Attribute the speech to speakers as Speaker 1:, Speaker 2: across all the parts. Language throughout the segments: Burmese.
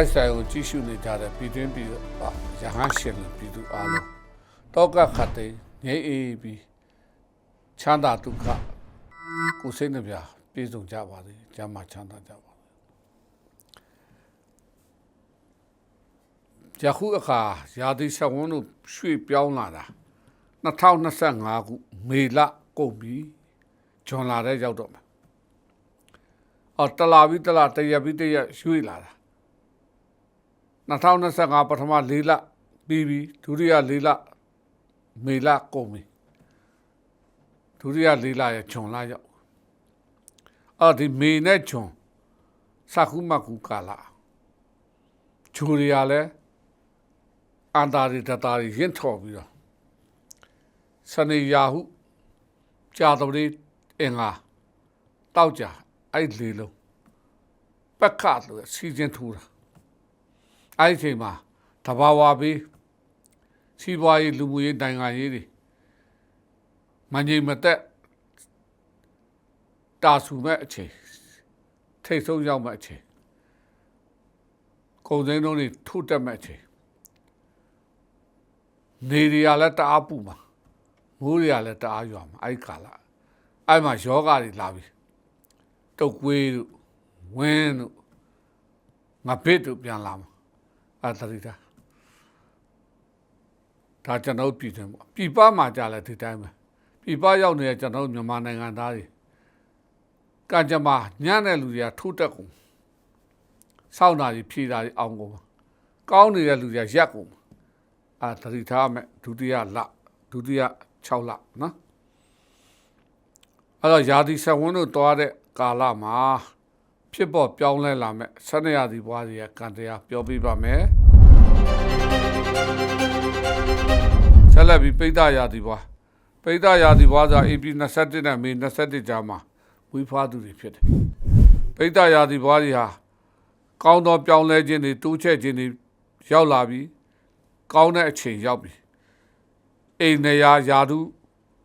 Speaker 1: လိုက်ဆိုင်ကိုကြည့်ရှုနေကြတဲ့ပြည်တွင်းပြည်ပရဟန်းရှင်လူပြည်သူအားလုံးတောကခတ်သိမ်းငြိမ်းအေးပြီးချမ်းသာဒုက္ခကိုယ်စိတ်နှပြပြည့်စုံကြပါစေကျမ်းမာချမ်းသာကြပါစေယခုအခါရာသီဆက်ဝန်းတို့ရွှေ့ပြောင်းလာတာ2025ခုမေလကုန်ပြီဂျွန်လာတဲ့ရောက်တော့မယ်အော်တလာပြီးတလာတရက်ပြီးတရက်ရွှေ့လာတာ 2025ပထမ၄လပြီးပြီဒုတိယ၄လမေလကုန်ပြီဒုတိယ၄လရဲ့ဂျွန်လာရောက်အော်ဒီမေနဲ့ဂျွန်စခုမကူကာလာဂျူရီယာလည်းအန်တာရီတတာရီရင့်ထော်ပြီးတော့စနေယာဟုကြာတော်လေးအင်္ဂါတောက်ကြအဲ့လေလုံးပက်ခတ်လို့စီစဉ်ထူတာ အဲ့ဒီအချိန်မှာတဘာဝပြီးစီးပွားရေးလူမှုရေးနိုင်ငံရေးတွေမငြိမ်မသက်တာဆူမဲ့အချိန်ထိတ်ဆုံးရောက်မဲ့အချိန်ကုန်စည်နှုန်းတွေထုတ်တက်မဲ့အချိန်နေတွေကလည်းတအားပူမှာမိုးတွေကလည်းတအားရွာမှာအဲ့ဒီကာလအဲ့မှာယောဂတွေလာပြီတုတ်ကွေးတို့ဝင်းတို့ငါဘစ်တို့ပြန်လာမှာ အဲ့တတိတာဒါကျွန်တော်ပြည်တယ်ပေါ့ပြည်ပမှာကြာလဲဒီတိုင်းပဲပြည်ပရောက်နေတဲ့ကျွန်တော်မြန်မာနိုင်ငံသားတွေကကြမ္မာညံ့တဲ့လူတွေကထိုးတက်ကုန်စောင့်တာကြီးဖြေတာကြီးအောင်ကုန်ကောင်းနေတဲ့လူတွေကရက်ကုန်အာတတိထားမဲ့ဒုတိယလဒုတိယ6လနော်အဲ့တော့ယာတိဆက်ဝန်းတို့တွားတဲ့ကာလမှာ ဖြစ်ပေါ်ပြောင်းလဲလာမဲ့ဆန္ဒရာသီဘွားတွေကကံတရားပြောပြပါမယ်ဆက်လက်ပြီးပိဋကရာသီဘွားပိဋကရာသီဘွားဆို AP 27နဲ့မေ27ကြားမှာဝိဖားသူတွေဖြစ်တယ်ပိဋကရာသီဘွားတွေဟာကောင်းသောပြောင်းလဲခြင်းတွေတိုးချဲ့ခြင်းတွေရောက်လာပြီးကောင်းတဲ့အချိန်ရောက်ပြီအိမ်နေရာယာတု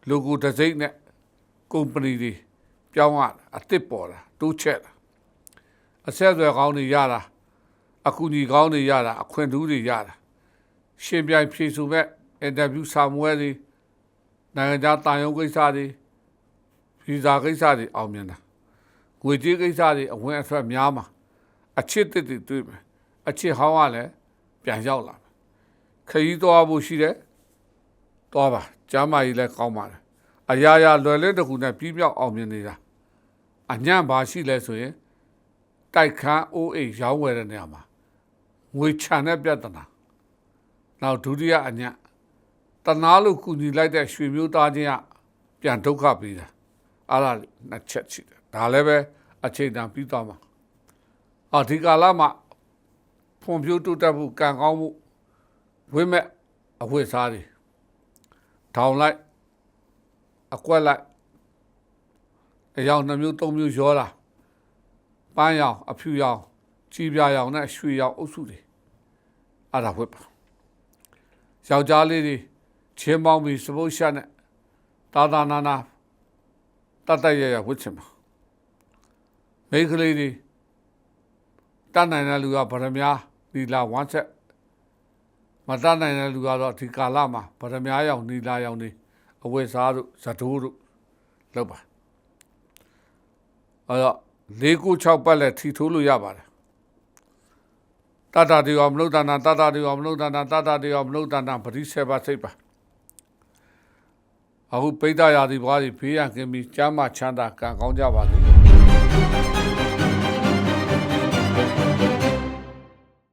Speaker 1: လိုကိုတစ်စိမ့်နဲ့ကုမ္ပဏီတွေပြောင်းရတာအစ်စ်ပေါ်တာတိုးချက်တာ အဆက်အသွယ်ကောင်းတွေရတာအကူအညီကောင်းတွေရတာအခွင့်ထူးတွေရတာရှင်ပြိုင်ဖြေဆိုမဲ့အင်တာဗျူးဆာမွဲတွေနိုင်ငံခြားတာယုံကိစ္စတွေဗီဇာကိစ္စတွေအောင်မြင်တာငွေကြေးကိစ္စတွေအဝင်အထွက်များမှာအချစ်တစ်တွေတွေ့မယ်အချစ်ဟောင်းကလည်းပြန်ရောက်လာမယ်ခရီးသွားဖို့ရှိတယ်သွားပါကျမ်းမာရေးလည်းကောင်းပါတယ်အရာရာလွယ်လေးတစ်ခုနဲ့ပြီးပြောက်အောင်မြင်နေတာအညံ့ပါရှိလဲဆိုရင် တိုက်ခန်းအိုးအိမ်ရောင်းဝယ်တဲ့နေရာမှာငွေချန်တဲ့ပြဿနာနောက်ဒုတိယအညံ့တနာလို့ကူညီလိုက်တဲ့ရွှေမျိုးသားချင်းကပြန်ဒုက္ခပေးတာအဲ့ဒါနှစ်ချက်ရှိတယ်ဒါလည်းပဲအချိန်တန်ပြီးသွားမှာအော်ဒီကာလမှာဖွံ့ဖြိုးတိုးတက်မှုကံကောင်းမှုဝိမဲ့အဝိစားတွေထောင်လိုက်အကွက်လိုက်အယောင်နှမျိုးသုံးမျိုးရောတာ ပန်းရောင်အဖြူရောင်ကြည်ပြာရောင်နဲ့ရွှေရောင်အုပ်စုတွေအဲ့ဒါဝစ်ပါယောက်ျားလေးတွေချင်းပေါင်းပြီးစပုတ်ရှက်နဲ့တာတာနာနာတတ်တရရဝစ်ချင်ပါမိန်းကလေးတွေတတ်နိုင်တဲ့လူကဗရမ ्या ဒီလာဝမ်းချက်မတတ်နိုင်တဲ့လူကတော့ဒီကာလမှာဗရမ ्या ရောင်နီလာရောင်တွေအဝိစားတို့ဇတိုးတို့လောက်ပါအဲ့တော့ ၄ခု6ပတ်လက်ထီထိုးလို့ရပါတယ်တတတေယောမနုဿနာတတတေယောမနုဿနာတတတေယောမနုဿနာပရိစေပါစိတ်ပါအခုပိဋကရာသီဘွားကြီးဖေးရခင်ပြီးကျမ်းမာချမ်းသာကံကောင်းကြပါစေ